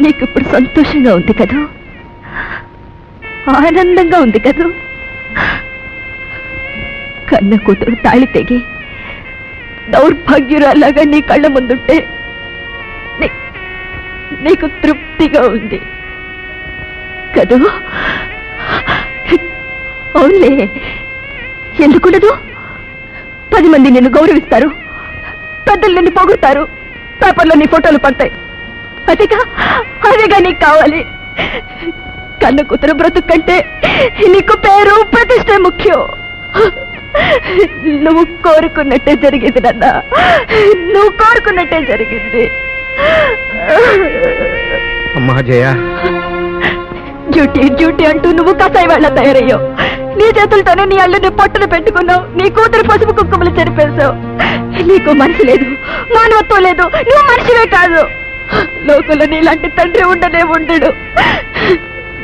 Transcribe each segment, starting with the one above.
నీకు ఇప్పుడు సంతోషంగా ఉంది కదూ? ఆనందంగా ఉంది కదూ? కన్న కూతురు తాళి తెగి దౌర్భాగ్యురాలాగా నీ కళ్ళ ముందుంటే నీకు తృప్తిగా ఉంది. కదూ? అవునులే. ఎందుకుండదు పది మంది నిన్ను గౌరవిస్తారు. పెద్దలు నిన్ను పొగుడతారు. పేపర్లో నీ ఫోటోలు పడతాయి అదేగా అదేగా నీకు కావాలి. కన్న కూతురు బ్రతుకు కంటే నీకు పేరు ప్రతిష్ట ముఖ్యం. నువ్వు కోరుకున్నట్టే జరిగింది నాన్న. నువ్వు కోరుకున్నట్టే జరిగింది. అమ్మా జయ. డ్యూటీ డ్యూటీ అంటూ నువ్వు కసాయి వాళ్ళ తయారయ్యావు. నీ చేతులతోనే నీ అల్లుని పొట్టను పెట్టుకున్నావు. నీ కూతురు పసుపు కుక్కములు చెరిపేశావు. నీకు మనసు లేదు మానవత్వం లేదు. నువ్వు మనిషివే కాదు. లోకంలో నీలాంటి తండ్రి ఉండనే ఉండడు.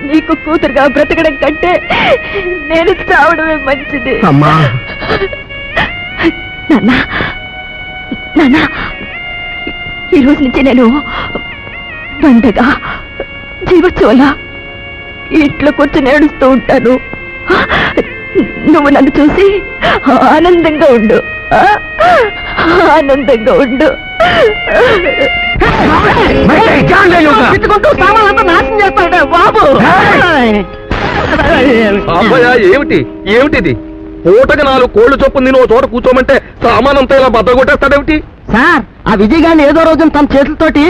నీకు కూతురుగా బ్రతకడం కంటే నేను చావడమే మంచిది. అమ్మా. నాన్న నాన్న ఈ రోజు నుంచి నేను బండగా జీవోత్సవలా ఇంట్లో కూర్చొని ఏడుస్తూ ఉంటాను. నువ్వు నన్ను చూసి ఆనందంగా ఉండు? ఆనందంగా ఉండు. తిట్టుకుంటూ సామాన్లంతా నాశనం చేస్తాడే బాబు అబ్బాయా ఏమిటి ఏమిటిది పూటకి నాలుగు కోళ్ళు చొప్పున నేను ఓ చోట కూర్చోమంటే సామానంతా ఇలా బద్ద కొట్టేస్తాడేమిటి సార్ ఆ విజయ్ గారిని ఏదో రోజు తన చేతులతోటి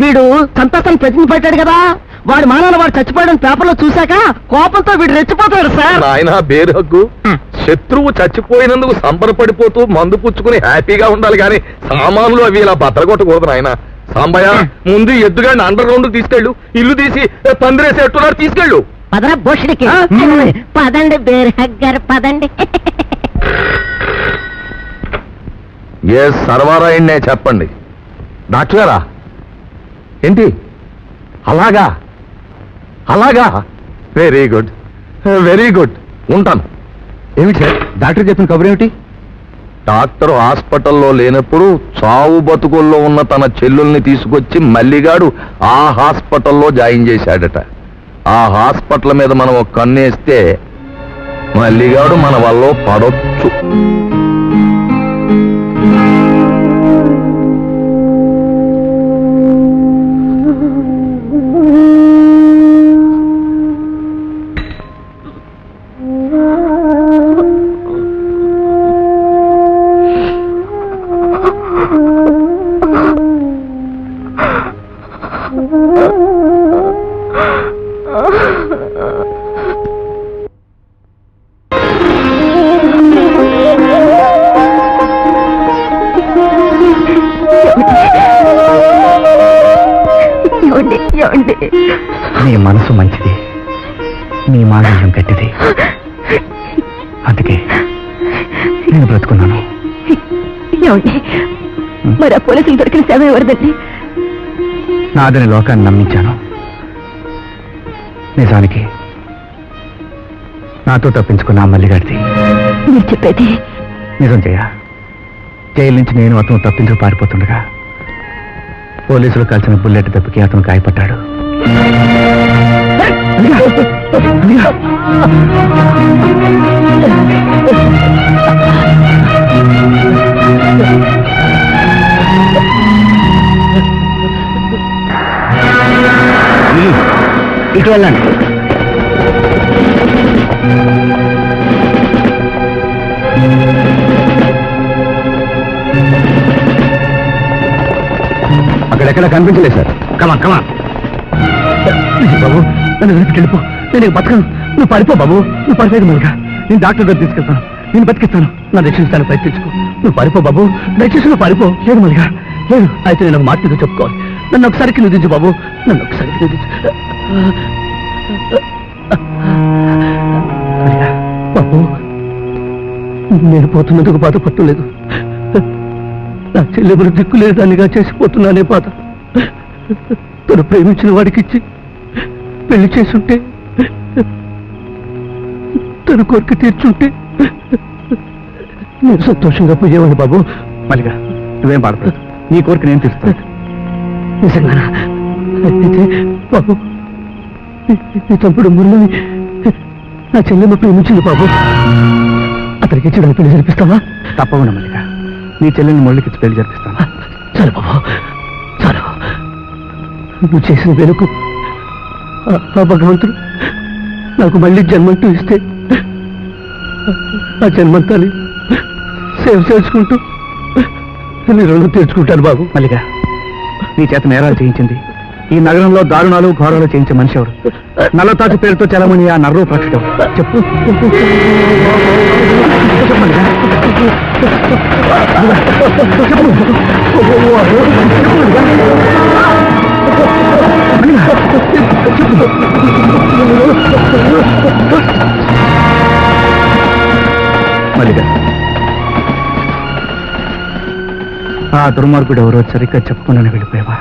వీడు సంతోషాన్ని ప్రతిని పెట్టాడు కదా. వాడి మానాన్ని వాడు చచ్చిపోయాడని పేపర్లో చూశాక కోపంతో వీడు రెచ్చిపోతాడు సార్. నాయన బేరు హక్కు శత్రువు చచ్చిపోయినందుకు సంబరపడిపోతూ మందు పుచ్చుకుని హ్యాపీగా ఉండాలి కానీ సామాన్లు అవి ఇలా బద్దలు కొట్టకూడదు నాయన. సాంబయ్య ముందు ఎద్దుగాడిని అండర్ గ్రౌండ్ తీసుకెళ్ళు. ఇల్లు తీసి పందిరేసేట్టున్నారు తీసుకెళ్ళు. పదరా బోషుడికి పదండి పదండి. ఏ సర్వారాయణ్నే చెప్పండి. డాక్టర్ గారా? ఏంటి? అలాగా? అలాగా? వెరీ గుడ్ వెరీ గుడ్ ఉంటాను. ఏమిటి డాక్టర్ చెప్పిన కబురు ఏమిటి? డాక్టర్ హాస్పిటల్లో లేనప్పుడు చావు బతుకుల్లో ఉన్న తన చెల్లుల్ని తీసుకొచ్చి మల్లిగాడు ఆ హాస్పిటల్లో జాయిన్ చేశాడట. ఆ హాస్పిటల్ మీద మనం ఒక కన్నేస్తే మల్లిగాడు మన వల్ల పడొచ్చు. ఏమండి? ఏమండి? నీ మనసు మంచిది. నీ మాంగళ్యం గట్టిది. అందుకే నేను బ్రతుకున్నాను. ఏమండి? మరి ఆ పోలీసులు దొరికిన సేవ ఎవరిదండి? నాదని లోకాన్ని నమ్మించాను. నిజానికి నాతో తప్పించుకున్న మల్లిగాడిది. మీరు చెప్పేది నిజం చేయ జైలు నుంచి నేను అతను తప్పించుకు పారిపోతుండగా పోలీసులు కలిసిన బుల్లెట్ దెబ్బకి అతను గాయపడ్డాడు. ఇటు వెళ్ళండి. అక్కడెక్కడ కనిపించలేదు సార్. కమా కమా బాబు నన్ను వెళ్ళిపో. నేను బతకను. నువ్వు పడిపో బాబు. నువ్వు పడిపోయేది మరిగా నేను డాక్టర్ దగ్గర తీసుకెళ్తాను. నేను బతికిస్తాను. నా రక్షించడానికి ప్రయత్నించుకో. నువ్వు పడిపో బాబు. దయచేసి నువ్వు పడిపో లేదు మరిగా లేదు. అయితే నేను ఒక చెప్పుకోవాలి. నన్ను ఒకసారికి నిధించు బాబు. నన్ను ఒకసారికి నిధించు బాబు నేను పోతున్నందుకు బాధపడలేదు నా చెల్లెములు దిక్కులేదు దానిగా చేసిపోతున్నానే బాధ తను ప్రేమించిన వాడికిచ్చి పెళ్ళి చేసుంటే తన కోరిక తీర్చుంటే నేను సంతోషంగా పోయేవాడిని బాబు. మల్లిగా నువ్వేం బాధపడదు నీ కోరిక నేను తీరుస్తాను. నిజంగానా? అయితే బాబు ఈ- ఈ చంపుడు మురళి నా చెల్లెమ్మ ప్రేమించింది బాబు. అతనికి ఇచ్చి పెళ్ళి జరిపిస్తావా? తప్పకుండా మల్లిక. నీ చెల్లెల్ని మురళికి పెళ్ళి జరిపిస్తాను చాలు బాబు చాలు నువ్వు చేసిన వెనుకు ఆ- భగవంతుడు నాకు మళ్ళీ జన్మంటూ ఇస్తే ఆ జన్మంతాని సేవ చేసుకుంటూ నీ రుణం తీర్చుకుంటాను బాబు మల్లిక నీ చేత నేరాలు చేయించింది ఈ నగరంలో దారుణాలు ఘోరాలు చేయించే మనిషి ఎవరు నల్లతాటి పేరుతో చలమని ఆ నర్రో ప్రక్షుడు చెప్పు మల్లిక. ఆ దుర్మార్గుడు ఎవరో సరిగ్గా చెప్పుకున్నాను వెళ్ళిపోయావా?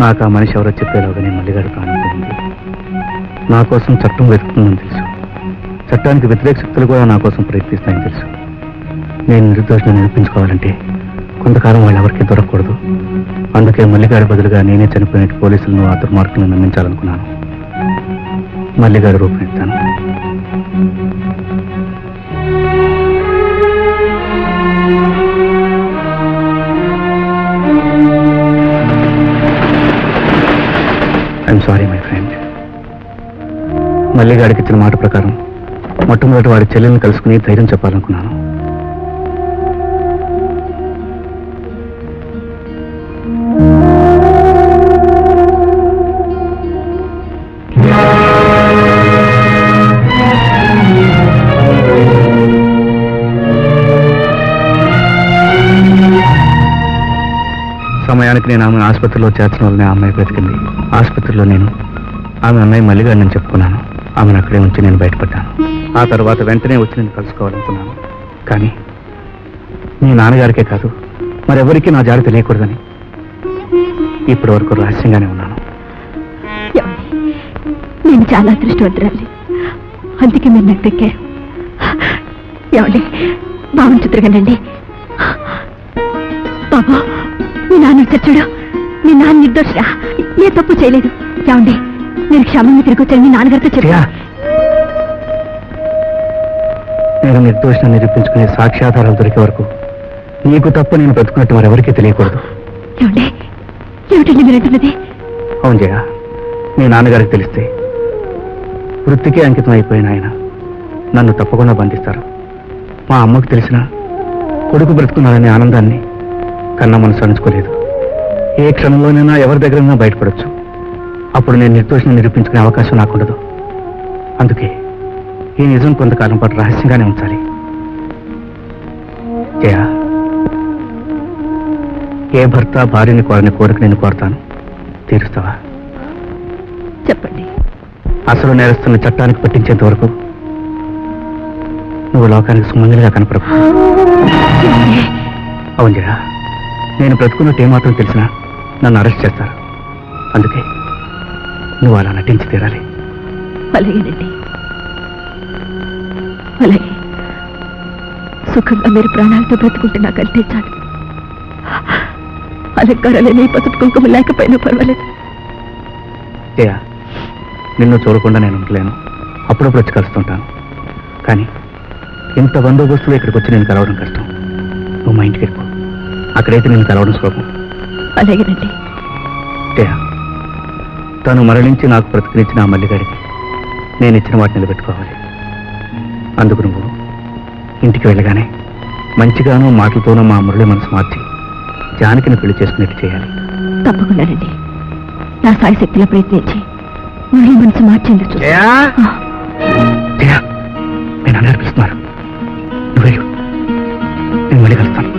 నాకు ఆ మనిషి ఎవరో చెప్పేలోగా నేను మల్లిగాడు ప్రాణం నా కోసం చట్టం వెతుకుతుందని తెలుసు. చట్టానికి వ్యతిరేక శక్తులు కూడా నా కోసం ప్రయత్నిస్తాయని తెలుసు. నేను నిర్దోషణ నిరూపించుకోవాలంటే కొంతకాలం వాళ్ళు ఎవరికి దొరకకూడదు. అందుకే మల్లిగాడి బదులుగా నేనే చనిపోయిన పోలీసులను ఆ దుర్మార్గులను నమ్మించాలనుకున్నాను మల్లిగాడు రూపొందిస్తాను మల్లిగాడికి ఇచ్చిన మాట ప్రకారం మొట్టమొదటి వాడి చెల్లెల్ని కలుసుకుని ధైర్యం చెప్పాలనుకున్నాను. సమయానికి నేను ఆమెను ఆసుపత్రిలో చేర్చడం వల్లనే ఆ అమ్మాయి బ్రతికింది. ఆసుపత్రిలో నేను ఆమె అమ్మాయి మల్లిగా నేను చెప్పుకున్నాను. ఆమెను అక్కడే ఉంచి నేను బయటపడ్డాను. ఆ తర్వాత వెంటనే వచ్చి నేను కలుసుకోవాలనుకున్నాను. కానీ మీ నాన్నగారికే కాదు మరెవరికీ నా జాడ తెలియకూడదని ఇప్పటి వరకు రహస్యంగానే ఉన్నాను. నేను చాలా అదృష్టవంతురాలి అందుకే మీరు నాకు దక్కారు. ఏమండి బాగుంది చిత్రగండి బాబా మీ నాన్న చచ్చుడు మీ నాన్న నిర్దోషరా. ఏ తప్పు చేయలేదు. ఏమండి నేను క్షమంగా తిరిగి వచ్చాను మీ నాన్నగారితో చెప్పా. నేను నిర్దోషణ నిరూపించుకునే సాక్ష్యాధారాలు దొరికే వరకు నీకు తప్ప నేను బ్రతుకున్నట్టు మరెవరికీ తెలియకూడదు. ఏమండి? ఏమిటండి మీరు అంటున్నది? అవును జయ మీ నాన్నగారికి తెలిస్తే వృత్తికి అంకితం అయిపోయిన ఆయన నన్ను తప్పకుండా బంధిస్తారు. మా అమ్మకు తెలిసిన కొడుకు బ్రతుకున్నాడనే ఆనందాన్ని కన్న మనసు అణుచుకోలేదు. ఏ క్షణంలోనైనా ఎవరి దగ్గరైనా బయటపడొచ్చు. అప్పుడు నేను నిర్దోషిని నిరూపించుకునే అవకాశం నాకుండదు. అందుకే ఈ నిజం కొంతకాలం పాటు రహస్యంగానే ఉంచాలి. జయ ఏ భర్త భార్యని కోరని కోరిక నేను కోరతాను. తీరుస్తావా? చెప్పండి. అసలు నేరస్తున్న చట్టానికి పట్టించేంత వరకు నువ్వు లోకానికి సుమంగలిగా కనపడకు. ఏమండి? అవును జయ నేను బ్రతుకున్నట్టు ఏమాత్రం తెలిసినా నన్ను అరెస్ట్ చేస్తారు. అందుకే నువ్వు అలా నటించి తీరాలి. అలాగేనండి. అలాగే. సుఖంగా మీరు ప్రాణాలతో బ్రతుకుంటే నాకు అంతే చాలు అలంకారాలని పసుపు కుంకుమ లేకపోయినా పర్వాలేదు. జయ నిన్ను చూడకుండా నేను ఉండలేను. అప్పుడప్పుడు వచ్చి కలుస్తుంటాను. కానీ ఇంత బందోబస్తులో ఇక్కడికి వచ్చి నేను కలవడం కష్టం. నువ్వు మా ఇంటికి వెళ్ళిపో. అక్కడైతే నేను కలవడం సులభం. అలాగేనండి. జయ తను మరణించి నాకు బ్రతికినిచ్చిన ఆ మల్లిగాడికి నేను ఇచ్చిన వాటిని నిలబెట్టుకోవాలి. అందుకు నువ్వు ఇంటికి వెళ్ళగానే మంచిగానూ మాటలతోనూ మా మురళి మనసు మార్చి జానకిని పెళ్ళి చేసుకునేట్టు చేయాలి. తప్పకుండానండి నా సాయి శక్తిలో ప్రయత్నించి మళ్ళీ మనసు మార్చేందుకు నేను అన్నారు పిలుస్తున్నారు నువ్వు వెళ్ళు. నేను మళ్ళీ కలుస్తాను.